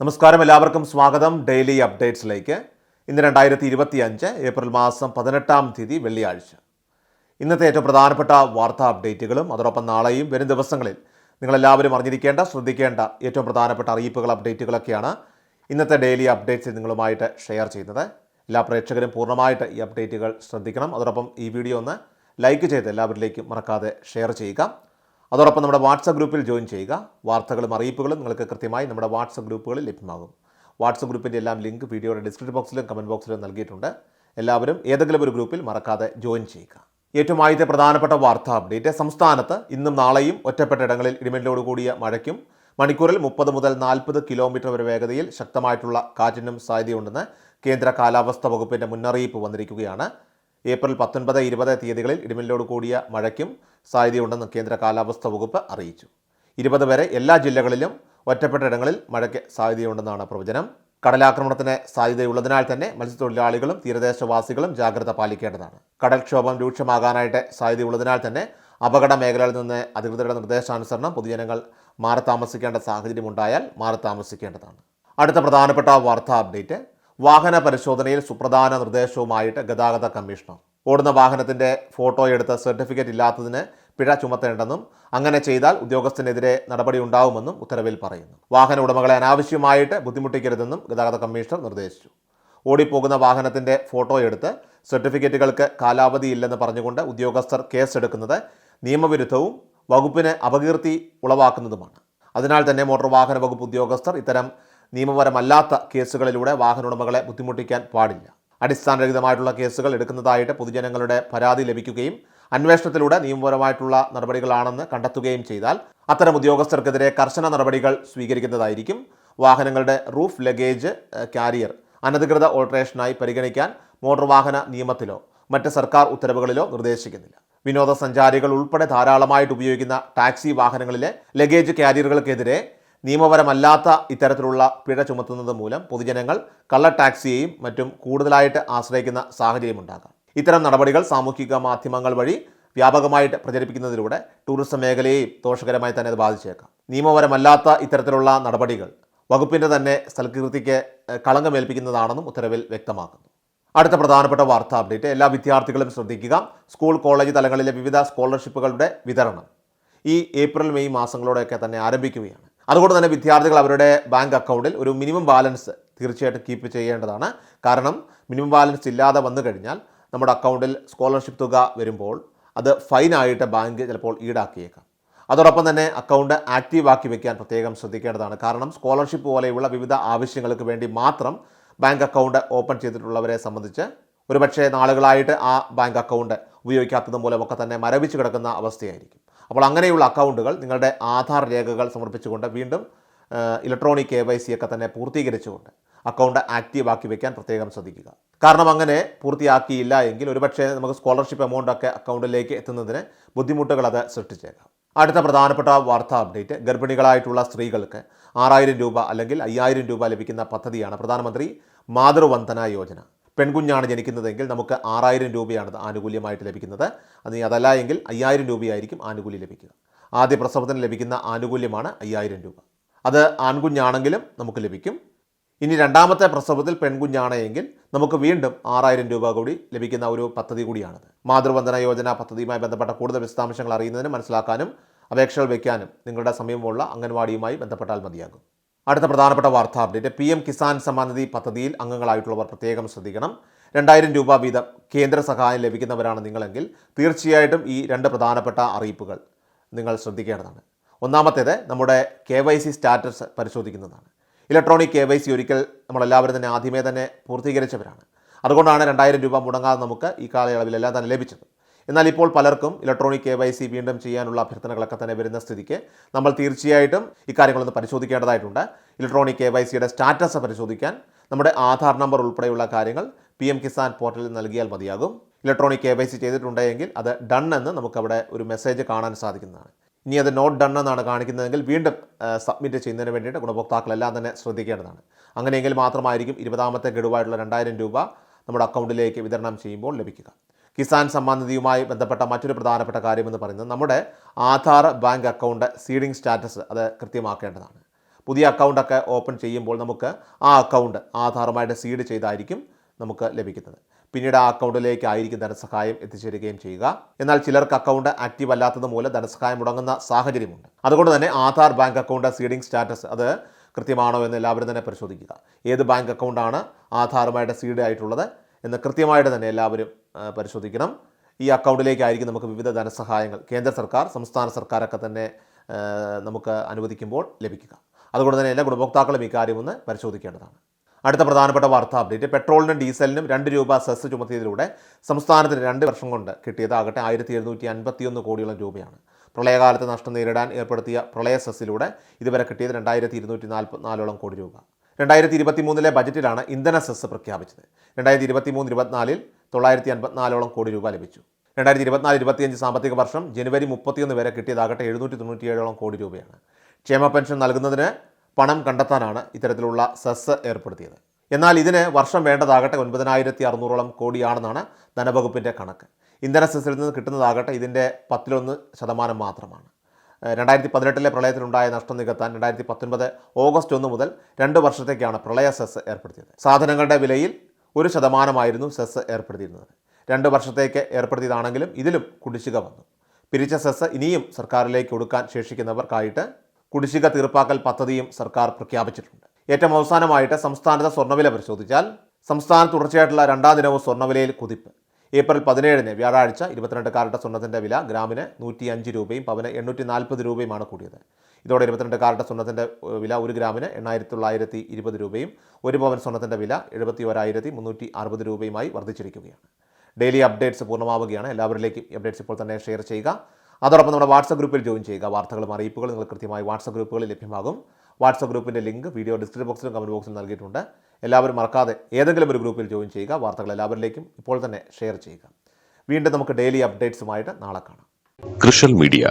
നമസ്കാരം എല്ലാവർക്കും സ്വാഗതം. ഡെയിലി അപ്ഡേറ്റ്സിലേക്ക്. ഇന്ന് രണ്ടായിരത്തി ഇരുപത്തി അഞ്ച് ഏപ്രിൽ മാസം പതിനെട്ടാം തീയതി വെള്ളിയാഴ്ച. ഇന്നത്തെ ഏറ്റവും പ്രധാനപ്പെട്ട വാർത്താ അപ്ഡേറ്റുകളും അതോടൊപ്പം നാളെയും വരും ദിവസങ്ങളിൽ നിങ്ങളെല്ലാവരും അറിഞ്ഞിരിക്കേണ്ട ശ്രദ്ധിക്കേണ്ട ഏറ്റവും പ്രധാനപ്പെട്ട അറിയിപ്പുകൾ അപ്ഡേറ്റുകളൊക്കെയാണ് ഇന്നത്തെ ഡെയിലി അപ്ഡേറ്റ്സ് നിങ്ങളുമായിട്ട് ഷെയർ ചെയ്യുന്നത്. എല്ലാ പ്രേക്ഷകരും പൂർണമായിട്ട് ഈ അപ്ഡേറ്റുകൾ ശ്രദ്ധിക്കണം. അതോടൊപ്പം ഈ വീഡിയോ ഒന്ന് ലൈക്ക് ചെയ്ത് എല്ലാവരിലേക്കും മറക്കാതെ ഷെയർ ചെയ്യുക. അതോടൊപ്പം നമ്മുടെ വാട്സപ്പ് ഗ്രൂപ്പിൽ ജോയിൻ ചെയ്യുക. വാർത്തകളും അറിയിപ്പുകളും നിങ്ങൾക്ക് കൃത്യമായി നമ്മുടെ വാട്സപ്പ് ഗ്രൂപ്പുകളിൽ ലഭ്യമാകും. വാട്സപ്പ് ഗ്രൂപ്പിന്റെ എല്ലാം ലിങ്ക് വീഡിയോയുടെ ഡിസ്ക്രിപ്ഷൻ ബോക്സിലും കമന്റ് ബോക്സിലും നൽകിയിട്ടുണ്ട്. എല്ലാവരും ഏതെങ്കിലും ഒരു ഗ്രൂപ്പിൽ മറക്കാതെ ജോയിൻ ചെയ്യുക. ഏറ്റവും ആദ്യത്തെ പ്രധാനപ്പെട്ട വാർത്താ അപ്ഡേറ്റ്. സംസ്ഥാനത്ത് ഇന്നും നാളെയും ഒറ്റപ്പെട്ട ഇടങ്ങളിൽ ഇടിമിന്നലോട് കൂടിയ മഴയ്ക്കും മണിക്കൂറിൽ മുപ്പത് മുതൽ നാൽപ്പത് കിലോമീറ്റർ വരെ വേഗതയിൽ ശക്തമായിട്ടുള്ള കാറ്റിനും സാധ്യതയുണ്ടെന്ന് കേന്ദ്ര കാലാവസ്ഥാ വകുപ്പിന്റെ മുന്നറിയിപ്പ് വന്നിരിക്കുകയാണ്. ഏപ്രിൽ പത്തൊൻപത് ഇരുപത് തീയതികളിൽ ഇടിമിന്നലോട് കൂടിയ മഴയ്ക്കും സാധ്യതയുണ്ടെന്ന് കേന്ദ്ര കാലാവസ്ഥാ വകുപ്പ് അറിയിച്ചു. ഇരുപത് വരെ എല്ലാ ജില്ലകളിലും ഒറ്റപ്പെട്ട ഇടങ്ങളിൽ മഴയ്ക്ക് സാധ്യതയുണ്ടെന്നാണ് പ്രവചനം. കടലാക്രമണത്തിന് സാധ്യതയുള്ളതിനാൽ തന്നെ മത്സ്യത്തൊഴിലാളികളും തീരദേശവാസികളും ജാഗ്രത പാലിക്കേണ്ടതാണ്. കടൽക്ഷോഭം രൂക്ഷമാകാനായിട്ട് സാധ്യതയുള്ളതിനാൽ തന്നെ അപകട മേഖലകളിൽ നിന്ന് അധികൃതരുടെ നിർദ്ദേശാനുസരണം പൊതുജനങ്ങൾ മാറി താമസിക്കേണ്ട സാഹചര്യമുണ്ടായാൽ മാറി താമസിക്കേണ്ടതാണ് അടുത്ത പ്രധാനപ്പെട്ട വാർത്താ അപ്ഡേറ്റ്. വാഹന പരിശോധനയിൽ സുപ്രധാന നിർദ്ദേശവുമായിട്ട് ഗതാഗത കമ്മീഷണർ. ഓടുന്ന വാഹനത്തിന്റെ ഫോട്ടോ എടുത്ത് സർട്ടിഫിക്കറ്റ് ഇല്ലാത്തതിന് പിഴ ചുമത്തേണ്ടെന്നും അങ്ങനെ ചെയ്താൽ ഉദ്യോഗസ്ഥനെതിരെ നടപടി ഉണ്ടാവുമെന്നും ഉത്തരവിൽ പറയുന്നു. വാഹന ഉടമകളെ അനാവശ്യമായിട്ട് ബുദ്ധിമുട്ടിക്കരുതെന്നും ഗതാഗത കമ്മീഷണർ നിർദ്ദേശിച്ചു. ഓടിപ്പോകുന്ന വാഹനത്തിന്റെ ഫോട്ടോ എടുത്ത് സർട്ടിഫിക്കറ്റുകൾക്ക് കാലാവധിയില്ലെന്ന് പറഞ്ഞുകൊണ്ട് ഉദ്യോഗസ്ഥർ കേസെടുക്കുന്നത് നിയമവിരുദ്ധവും വകുപ്പിന് അപകീർത്തി ഉളവാക്കുന്നതുമാണ്. അതിനാൽ തന്നെ മോട്ടോർ വാഹന വകുപ്പ് ഉദ്യോഗസ്ഥർ ഇത്തരം നിയമപരമല്ലാത്ത കേസുകളിലൂടെ വാഹന ഉടമകളെ ബുദ്ധിമുട്ടിക്കാൻ പാടില്ല. അടിസ്ഥാനരഹിതമായിട്ടുള്ള കേസുകൾ എടുക്കുന്നതായിട്ട് പൊതുജനങ്ങളുടെ പരാതി ലഭിക്കുകയും അന്വേഷണത്തിലൂടെ നിയമപരമായിട്ടുള്ള നടപടികളാണെന്ന് കണ്ടെത്തുകയും ചെയ്താൽ അത്തരം ഉദ്യോഗസ്ഥർക്കെതിരെ കർശന നടപടികൾ സ്വീകരിക്കുന്നതായിരിക്കും. വാഹനങ്ങളുടെ റൂഫ് ലഗേജ് കാരിയർ അനധികൃത ഓൾട്ടറേഷനായി പരിഗണിക്കാൻ മോട്ടോർ വാഹന നിയമത്തിലോ മറ്റ് സർക്കാർ ഉത്തരവുകളിലോ നിർദ്ദേശിക്കുന്നില്ല. വിനോദസഞ്ചാരികൾ ഉൾപ്പെടെ ധാരാളമായിട്ട് ഉപയോഗിക്കുന്ന ടാക്സി വാഹനങ്ങളിലെ ലഗേജ് കാരിയറുകൾക്കെതിരെ നിയമപരമല്ലാത്ത ഇത്തരത്തിലുള്ള പിഴ ചുമത്തുന്നത് മൂലം പൊതുജനങ്ങൾ കള്ള ടാക്സിയെയും മറ്റും കൂടുതലായിട്ട് ആശ്രയിക്കുന്ന സാഹചര്യമുണ്ടാകാം ഇത്തരം നടപടികൾ സാമൂഹിക മാധ്യമങ്ങൾ വഴി വ്യാപകമായിട്ട് പ്രചരിപ്പിക്കുന്നതിലൂടെ ടൂറിസം മേഖലയെയും ദോഷകരമായി തന്നെ അത് ബാധിച്ചേക്കാം. നിയമപരമല്ലാത്ത ഇത്തരത്തിലുള്ള നടപടികൾ വകുപ്പിന്റെ തന്നെ സൽകൃതിക്ക് കളങ്കമേൽപ്പിക്കുന്നതാണെന്നും ഉത്തരവിൽ വ്യക്തമാക്കുന്നു. അടുത്ത പ്രധാനപ്പെട്ട വാർത്താ അപ്ഡേറ്റ് എല്ലാ വിദ്യാർത്ഥികളും ശ്രദ്ധിക്കുക സ്കൂൾ കോളേജ് തലങ്ങളിലെ വിവിധ സ്കോളർഷിപ്പുകളുടെ വിതരണം ഈ ഏപ്രിൽ മെയ് മാസങ്ങളോടെയൊക്കെ തന്നെ ആരംഭിക്കുകയാണ്. അതുകൊണ്ട് തന്നെ വിദ്യാർത്ഥികൾ അവരുടെ ബാങ്ക് അക്കൗണ്ടിൽ ഒരു മിനിമം ബാലൻസ് തീർച്ചയായിട്ടും കീപ്പ് ചെയ്യേണ്ടതാണ്. കാരണം മിനിമം ബാലൻസ് ഇല്ലാതെ വന്നു കഴിഞ്ഞാൽ നമ്മുടെ അക്കൗണ്ടിൽ സ്കോളർഷിപ്പ് തുക വരുമ്പോൾ അത് ഫൈനായിട്ട് ബാങ്ക് ചിലപ്പോൾ ഈടാക്കിയേക്കാം. അതോടൊപ്പം തന്നെ അക്കൗണ്ട് ആക്റ്റീവ് ആക്കി വെക്കാൻ പ്രത്യേകം ശ്രദ്ധിക്കേണ്ടതാണ്. കാരണം സ്കോളർഷിപ്പ് പോലെയുള്ള വിവിധ ആവശ്യങ്ങൾക്ക് വേണ്ടി മാത്രം ബാങ്ക് അക്കൗണ്ട് ഓപ്പൺ ചെയ്തിട്ടുള്ളവരെ സംബന്ധിച്ച് ഒരുപക്ഷെ നാളുകളായിട്ട് ആ ബാങ്ക് അക്കൗണ്ട് ഉപയോഗിക്കാത്തത് മൂലമൊക്കെ തന്നെ മരവിച്ച് കിടക്കുന്ന അവസ്ഥയായിരിക്കും. അപ്പോൾ അങ്ങനെയുള്ള അക്കൗണ്ടുകൾ നിങ്ങളുടെ ആധാർ രേഖകൾ സമർപ്പിച്ചുകൊണ്ട് വീണ്ടും ഇലക്ട്രോണിക് കെ വൈ സി ഒക്കെ തന്നെ പൂർത്തീകരിച്ചുകൊണ്ട് അക്കൗണ്ട് ആക്റ്റീവ് ആക്കി വെക്കാൻ പ്രത്യേകം ശ്രദ്ധിക്കുക. കാരണം അങ്ങനെ പൂർത്തിയാക്കിയില്ല എങ്കിൽ ഒരുപക്ഷെ നമുക്ക് സ്കോളർഷിപ്പ് എമൗണ്ട് ഒക്കെ അക്കൗണ്ടിലേക്ക് എത്തുന്നതിന് ബുദ്ധിമുട്ടുകൾ അത് സൃഷ്ടിച്ചേക്കാം. അടുത്ത പ്രധാനപ്പെട്ട വാർത്താ അപ്ഡേറ്റ് ഗർഭിണികളായിട്ടുള്ള സ്ത്രീകൾക്ക് ആറായിരം രൂപ അല്ലെങ്കിൽ അയ്യായിരം രൂപ ലഭിക്കുന്ന പദ്ധതിയാണ് പ്രധാനമന്ത്രി മാതൃവന്ദന യോജന. പെൺകുഞ്ഞാണ് ജനിക്കുന്നതെങ്കിൽ നമുക്ക് ആറായിരം രൂപയാണ് ആനുകൂല്യമായിട്ട് ലഭിക്കുന്നത്. അത് അതല്ല എങ്കിൽ അയ്യായിരം രൂപയായിരിക്കും ആനുകൂല്യം ലഭിക്കുക. ആദ്യ പ്രസവത്തിന് ലഭിക്കുന്ന ആനുകൂല്യമാണ് അയ്യായിരം രൂപ. അത് ആൺകുഞ്ഞാണെങ്കിലും നമുക്ക് ലഭിക്കും. ഇനി രണ്ടാമത്തെ പ്രസവത്തിൽ പെൺകുഞ്ഞാണ് എങ്കിൽ നമുക്ക് വീണ്ടും ആറായിരം രൂപ കൂടി ലഭിക്കുന്ന ഒരു പദ്ധതി കൂടിയാണിത്. മാതൃവന്ദന യോജന പദ്ധതിയുമായി ബന്ധപ്പെട്ട കൂടുതൽ വിശദാംശങ്ങൾ അറിയുന്നതിനും മനസ്സിലാക്കാനും അപേക്ഷകൾ വയ്ക്കാനും നിങ്ങളുടെ സമീപമുള്ള അംഗൻവാടിയുമായി ബന്ധപ്പെട്ടാൽ മതിയാകും. അടുത്ത പ്രധാനപ്പെട്ട വാർത്താ update. P M Kisan Samman Nidhi പദ്ധതിയിൽ അംഗങ്ങളായിട്ടുള്ളവർ പ്രത്യേകം ശ്രദ്ധിക്കണം. രണ്ടായിരം രൂപ വീതം കേന്ദ്ര സഹായം ലഭിക്കുന്നവരാണ് നിങ്ങളെങ്കിൽ തീർച്ചയായിട്ടും ഈ രണ്ട് പ്രധാനപ്പെട്ട അറിയിപ്പുകൾ നിങ്ങൾ ശ്രദ്ധിക്കേണ്ടതാണ്. ഒന്നാമത്തേത് നമ്മുടെ കെ വൈ സി സ്റ്റാറ്റസ് പരിശോധിക്കുന്നതാണ്. ഇലക്ട്രോണിക് കെ വൈ സി ഒരിക്കൽ നമ്മളെല്ലാവരും തന്നെ ആദ്യമേ തന്നെ പൂർത്തീകരിച്ചവരാണ്. അതുകൊണ്ടാണ് രണ്ടായിരം രൂപ മുടങ്ങാതെ നമുക്ക് ഈ കാലയളവിലെല്ലാം തന്നെ ലഭിച്ചത്. എന്നാൽ ഇപ്പോൾ പലർക്കും ഇലക്ട്രോണിക് കെ വൈ സി വീണ്ടും ചെയ്യാനുള്ള അഭ്യർത്ഥനകളൊക്കെ തന്നെ വരുന്ന സ്ഥിതിക്ക് നമ്മൾ തീർച്ചയായിട്ടും ഇക്കാര്യങ്ങളൊന്ന് പരിശോധിക്കേണ്ടതായിട്ടുണ്ട്. ഇലക്ട്രോണിക് കെ വൈ സിയുടെ സ്റ്റാറ്റസ് പരിശോധിക്കാൻ നമ്മുടെ ആധാർ നമ്പർ ഉൾപ്പെടെയുള്ള കാര്യങ്ങൾ പി എം കിസാൻ പോർട്ടലിൽ നൽകിയാൽ മതിയാകും. ഇലക്ട്രോണിക് കെ വൈ സി ചെയ്തിട്ടുണ്ടെങ്കിൽ അത് ഡൺ എന്ന് നമുക്കവിടെ ഒരു മെസ്സേജ് കാണാൻ സാധിക്കുന്നതാണ്. ഇനി അത് നോട്ട് ഡൺ എന്നാണ് കാണിക്കുന്നതെങ്കിൽ വീണ്ടും സബ്മിറ്റ് ചെയ്യുന്നതിന് വേണ്ടിയിട്ട് ഗുണഭോക്താക്കളെല്ലാം തന്നെ ശ്രദ്ധിക്കേണ്ടതാണ്. അങ്ങനെയെങ്കിൽ മാത്രമായിരിക്കും ഇരുപതാമത്തെ ഗഡുവായിട്ടുള്ള രണ്ടായിരം രൂപ നമ്മുടെ അക്കൗണ്ടിലേക്ക് വിതരണം ചെയ്യുമ്പോൾ ലഭിക്കുക. കിസാൻ സമ്മാൻ നിധിയുമായി ബന്ധപ്പെട്ട മറ്റൊരു പ്രധാനപ്പെട്ട കാര്യമെന്ന് പറയുന്നത് നമ്മുടെ Aadhaar bank account seeding status അത് കൃത്യമാക്കേണ്ടതാണ്. പുതിയ അക്കൗണ്ടൊക്കെ ഓപ്പൺ ചെയ്യുമ്പോൾ നമുക്ക് ആ അക്കൗണ്ട് ആധാറുമായിട്ട് സീഡ് ചെയ്തായിരിക്കും നമുക്ക് ലഭിക്കുന്നത്. പിന്നീട് ആ അക്കൗണ്ടിലേക്ക് ആയിരിക്കും ധനസഹായം എത്തിച്ചേരുകയും ചെയ്യുക. എന്നാൽ ചിലർക്ക് അക്കൗണ്ട് ആക്റ്റീവ് അല്ലാത്തത് മൂലം ധനസഹായം മുടങ്ങുന്ന സാഹചര്യമുണ്ട്. അതുകൊണ്ട് തന്നെ Aadhaar bank account seeding status അത് കൃത്യമാണോ എന്ന് എല്ലാവരും തന്നെ പരിശോധിക്കുക. ഏത് ബാങ്ക് അക്കൗണ്ടാണ് ആധാറുമായിട്ട് സീഡ് ആയിട്ടുള്ളത് എന്ന് കൃത്യമായിട്ട് തന്നെ എല്ലാവരും പരിശോധിക്കണം. ഈ അക്കൗണ്ടിലേക്കായിരിക്കും നമുക്ക് വിവിധ ധനസഹായങ്ങൾ. കേന്ദ്ര സർക്കാർ സംസ്ഥാന സർക്കാരൊക്കെ തന്നെ നമുക്ക് അനുവദിക്കുമ്പോൾ ലഭിക്കുക. അതുകൊണ്ട് തന്നെ എല്ലാ ഗുണഭോക്താക്കളും ഇക്കാര്യം ഒന്ന് പരിശോധിക്കേണ്ടതാണ്. അടുത്ത പ്രധാനപ്പെട്ട വാർത്താ അപ്ഡേറ്റ്. പെട്രോളിനും ഡീസലിനും രണ്ട് രൂപ സെസ് ചുമത്തിയതിലൂടെ സംസ്ഥാനത്തിന് രണ്ട് വർഷം കൊണ്ട് കിട്ടിയതാകട്ടെ ആയിരത്തി എഴുന്നൂറ്റി അൻപത്തിയൊന്ന് കോടിയോളം രൂപയാണ്. പ്രളയകാലത്ത് നഷ്ടം നേരിടാൻ ഏർപ്പെടുത്തിയ പ്രളയ സെസ്സിലൂടെ ഇതുവരെ കിട്ടിയത് രണ്ടായിരത്തി ഇരുന്നൂറ്റി നാൽപ്പത്തിനാലോളം കോടി രൂപ. രണ്ടായിരത്തി ഇരുപത്തി മൂന്നിലെ ബജറ്റിലാണ് ഇന്ധന സെസ് പ്രഖ്യാപിച്ചത്. രണ്ടായിരത്തി ഇരുപത്തി മൂന്ന് ഇരുപത്തിനാലിൽ തൊള്ളായിരത്തി അൻപത്തിനാലോളം കോടി രൂപ ലഭിച്ചു. രണ്ടായിരത്തി ഇരുപത്തിനാല് ഇരുപത്തിയഞ്ച് സാമ്പത്തിക വർഷം ജനുവരി മുപ്പത്തിയൊന്ന് വരെ കിട്ടിയതാകട്ടെ എഴുന്നൂറ്റി തൊണ്ണൂറ്റിയേഴോളം കോടി രൂപയാണ്. ക്ഷേമ പെൻഷൻ നൽകുന്നതിന് പണം കണ്ടെത്താനാണ് ഇത്തരത്തിലുള്ള സെസ് ഏർപ്പെടുത്തിയത്. എന്നാൽ ഇതിന് വർഷം വേണ്ടതാകട്ടെ ഒൻപതിനായിരത്തി അറുന്നൂറോളം കോടിയാണെന്നാണ് ധനവകുപ്പിന്റെ കണക്ക്. ഇന്ധന സെസ്സിൽ നിന്ന് കിട്ടുന്നതാകട്ടെ ഇതിന്റെ പത്തിലൊന്ന് ശതമാനം മാത്രമാണ്. രണ്ടായിരത്തി പതിനെട്ടിലെ പ്രളയത്തിലുണ്ടായ നഷ്ടം നികത്താൻ രണ്ടായിരത്തി പത്തൊൻപത് ഓഗസ്റ്റ് ഒന്ന് മുതൽ രണ്ട് വർഷത്തേക്കാണ് പ്രളയ സെസ് ഏർപ്പെടുത്തിയത്. സാധനങ്ങളുടെ വിലയിൽ ഒരു ശതമാനമായിരുന്നു സെസ് ഏർപ്പെടുത്തിയിരുന്നത്. രണ്ട് വർഷത്തേക്ക് ഏർപ്പെടുത്തിയതാണെങ്കിലും ഇതിലും കുടിശ്ശിക വന്നു. പിരിച്ച സെസ് ഇനിയും സർക്കാരിലേക്ക് കൊടുക്കാൻ ശേഷിക്കുന്നവർക്കായിട്ട് കുടിശ്ശിക തീർപ്പാക്കൽ പദ്ധതിയും സർക്കാർ പ്രഖ്യാപിച്ചിട്ടുണ്ട്. ഏറ്റവും അവസാനമായിട്ട് സംസ്ഥാനത്തെ സ്വർണവില പരിശോധിച്ചാൽ സംസ്ഥാനത്ത് തുടർച്ചയായിട്ടുള്ള രണ്ടാം ദിനവും സ്വർണവിലയിൽ കുതിപ്പ്. ഏപ്രിൽ പതിനേഴിന് വ്യാഴാഴ്ച ഇരുപത്തിരണ്ട് കാരറ്റ് സ്വർണത്തിന്റെ വില ഗ്രാമിന് നൂറ്റി അഞ്ച് രൂപയും പവന് എണ്ണൂറ്റി നാൽപ്പത് രൂപയുമാണ് കൂടിയത്. ഇതോടെ ഇരുപത്തിരണ്ട് കാരറ്റ് സ്വർണത്തിന്റെ വില ഒരു ഗ്രാമിന് എണ്ണായിരത്തി തൊള്ളായിരത്തി ഇരുപത് രൂപയും ഒരു പവൻ സ്വർണത്തിന്റെ വില എഴുപത്തി ഒരായിരത്തി മുന്നൂറ്റി അറുപത് രൂപയുമായി വർദ്ധിച്ചിരിക്കുകയാണ്. ഡെയിലി അപ്ഡേറ്റ്സ് പൂർണമാവുകയാണ്. എല്ലാവരിലേക്കും അപ്ഡേറ്റ്സ് ഇപ്പോൾ തന്നെ ഷെയർ ചെയ്യുക. അതോടൊപ്പം നമ്മുടെ വാട്സപ്പ് ഗ്രൂപ്പിൽ ജോയിൻ ചെയ്യുക. വാർത്തകളും അറിയിപ്പുകളും നിങ്ങൾ കൃത്യമായി വാട്സപ്പ് ഗ്രൂപ്പുകളിൽ ലഭ്യമാകും. വാട്സപ്പ് ഗ്രൂപ്പിന്റെ ലിങ്ക് വീഡിയോ ഡിസ്ക്രിപ്ഷൻ ബോക്സിലും കമന്റ് ബോക്സിലും നൽകിയിട്ടുണ്ട്. എല്ലാവരും മറക്കാതെ ഏതെങ്കിലും ഒരു ഗ്രൂപ്പിൽ ജോയിൻ ചെയ്യുക. വാർത്തകൾ എല്ലാവരിലേക്കും ഇപ്പോൾ തന്നെ ഷെയർ ചെയ്യുക. വീണ്ടും നമുക്ക് ഡെയിലി അപ്ഡേറ്റ്സുമായിട്ട് നാളെ കാണാം. കൃഷൽ മീഡിയ